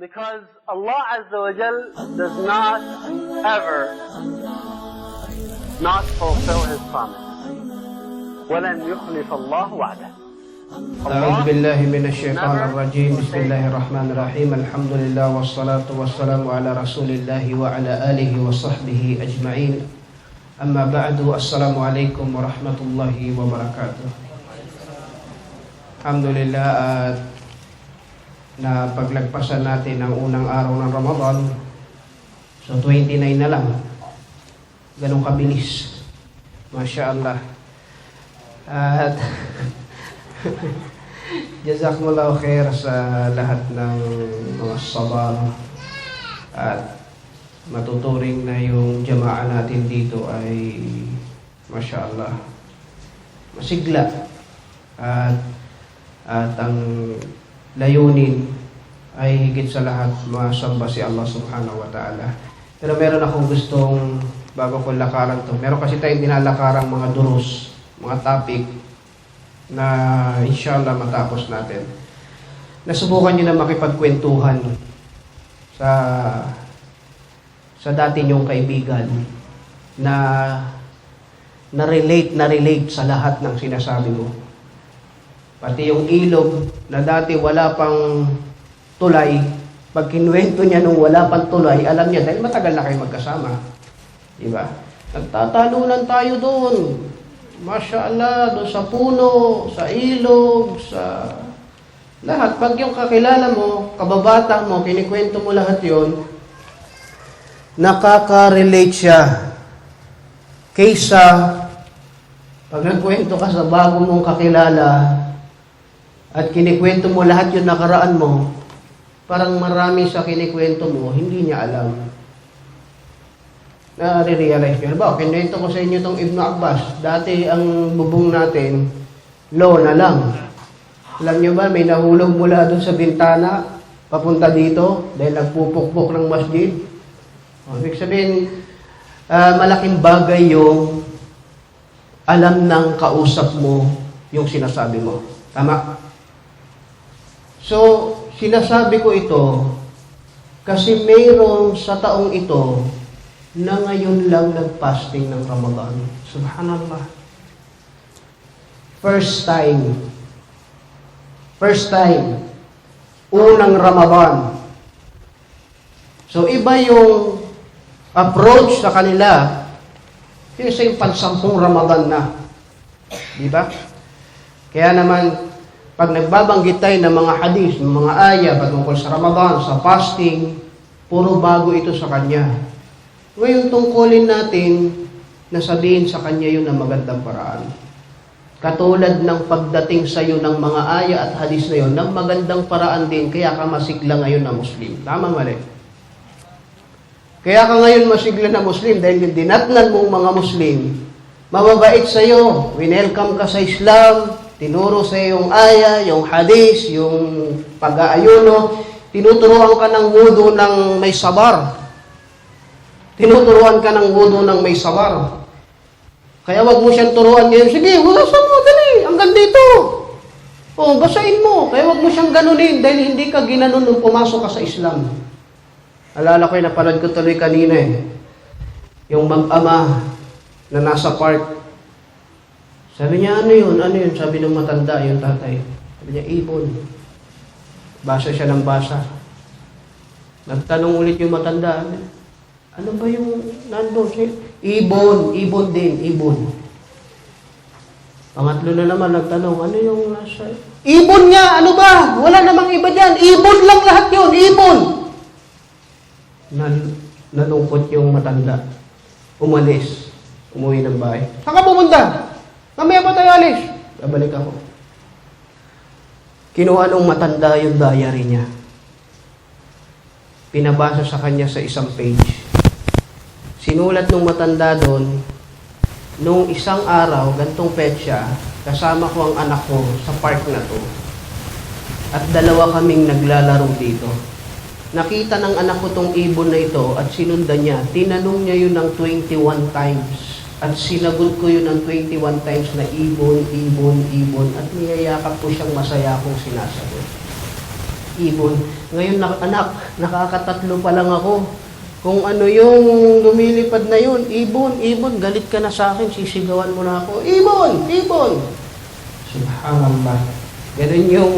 Because Allah Azza wa Jal does not ever not fulfill His promise. ولن يخلف الله وعده. أعوذ بالله من الشيطان الرجيم بسم الله الرحمن الرحيم الحمد لله والصلاة والسلام على رسول الله وعلى آله وصحبه أجمعين أما بعد السلام عليكم ورحمة الله وبركاته الحمد لله at na paglagpasan natin ang unang araw ng Ramadan so 29 na lang. Ganun kabilis. Masya Allah. At Jazakumullahu khair sa lahat ng mga sabar at matuturing na yung jamaah natin dito ay Masya Allah masigla. At at ang layunin ay higit sa lahat masamba si Allah subhanahu wa ta'ala pero meron akong gustong bago ko lakaran to meron kasi tayong dinalakarang mga durus mga topic na inshallah matapos natin. Nasubukan nyo na makipagkwentuhan sa sa dati nyong kaibigan na na-relate na relate sa lahat ng sinasabi mo. Pati yung ilog na dati wala pang tulay, pag kinuwento niya nung wala pang tulay, alam niya dahil matagal na kayo magkasama. Di ba? Nagtatalunan tayo doon. Masya Allah, doon sa puno, sa ilog, sa lahat. Pag yung kakilala mo, kababata mo, kinikwento mo lahat yon nakaka-relate siya kaysa pag nagkwento ka sa bago mong kakilala at kinikwento mo lahat yung nakaraan mo, parang marami sa kinikwento mo, hindi niya alam na-realize nyo. Ba, kinuwento ko sa inyo itong Ibn Abbas. Dati ang bubong natin, low na lang. Alam nyo ba, may nahulog mula doon sa bintana, papunta dito, dahil nagpupukpok ng masjid. O, ibig sabihin, ah, malaking bagay yung alam ng kausap mo yung sinasabi mo. Tama? So, sinasabi ko ito kasi mayroong sa taong ito na ngayon lang nag-fasting ng Ramadan. Subhanallah. First time. First time. Unang Ramadan. So, iba yung approach sa kanila kaysa yung pansampung Ramadan na. Di ba? Kaya naman, pag nagbabanggit tayo ng mga hadis, ng mga aya patungkol sa Ramadan, sa fasting, puro bago ito sa kanya. Ngayon tungkulin natin na sabihin sa kanya yun ng magandang paraan. Katulad ng pagdating sa iyo ng mga aya at hadis na yun, ng magandang paraan din, kaya ka masigla ngayon na Muslim. Tama mali? Kaya ka ngayon masigla na Muslim dahil dinatnan mong mga Muslim, mababait sa iyo, winelcome ka sa Islam, tinuro sa yung aya, yung hadis, yung pag-aayuno, tinuturuan ka ng wudu ng may sabar, Tinuturuan ka ng wudu ng may sabar. Kaya wag mo siyang turuan ngayon, sige, wagasan mo, dali, hanggang dito. O, basahin mo. Kaya wag mo siyang ganunin dahil hindi ka ginanon nung pumasok ka sa Islam. Alala ko yung napanood ko tuloy kanina eh. Yung mag-ama na nasa park. Sabi niya, ano yun? Ano yun? Sabi ng matanda, yung tatay. Sabi niya, ibon. Basa siya ng basa. Nagtanong ulit yung matanda. Ano ba yung nandun? Ibon, ibon din, ibon. Pangatlo na naman nagtanong, ano yung nasa... Ibon nga, ano ba? Wala namang iba dyan. Ibon lang lahat yun, ibon! Nan nalungkot yung matanda. Umalis. Umuwi ng bahay. Saan ka pumunta? Mamaya pa tayo alis. Babalik ako. Kinuha nung matanda yung diary niya. Pinabasa sa kanya sa isang page. Sinulat nung matanda doon, nung isang araw, gantong petsa, kasama ko ang anak ko sa park na to. At dalawa kaming naglalaro dito. Nakita ng anak ko tong ibon na ito at sinundan niya. Tinanong niya yun ng 21 times. At sinagot ko yun ng 21 times na ibon, ibon, ibon. At niyayakap ko siyang masaya kong sinasagot. ibon. Ngayon, na, anak, nakakatatlo pa lang ako. Kung ano yung lumilipad na yun, ibon, ibon, galit ka na sa akin, sisigawan mo na ako, ibon, ibon. Subhanallah. Ganun yung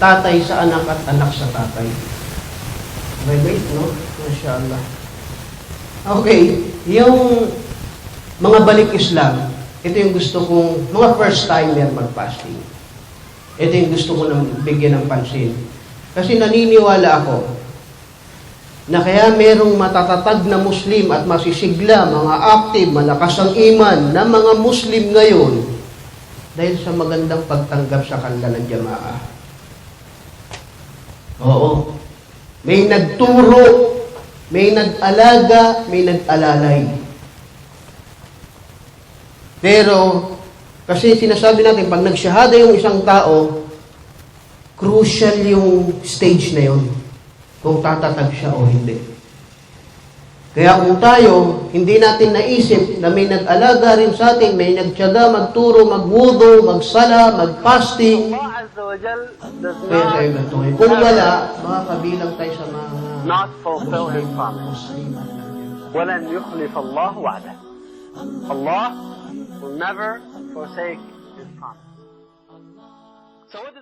tatay sa anak at anak sa tatay. Relate, no? Masya Allah. Okay, yung mga balik Islam, ito yung gusto kong, mga first timer mag-fasting. Ito yung gusto ko nang bigyan ng pansin. Kasi naniniwala ako na kaya merong matatatag na Muslim at masisigla, mga active, malakas ang iman na mga Muslim ngayon dahil sa magandang pagtanggap sa kanila ng jamaah. Oo. May nagturo, may nag-alaga, may nag-alalay. Pero, kasi sinasabi natin, pag nagsyahada yung isang tao, crucial yung stage na yun. Kung tatatag siya o hindi. Kaya kung tayo, hindi natin naisip na may nag-alaga rin sa atin, may nagtyaga, magturo, magwudo, magsala, mag-fasting, Allah Azza wa Jal does kaya tayo not, ganito ngayon. Kung wala, makakabilang tayo sa mga not fulfill His Muslim, promise. Musliman. ولن يخلف الله وعده. Allah will never forsake His promise. So what does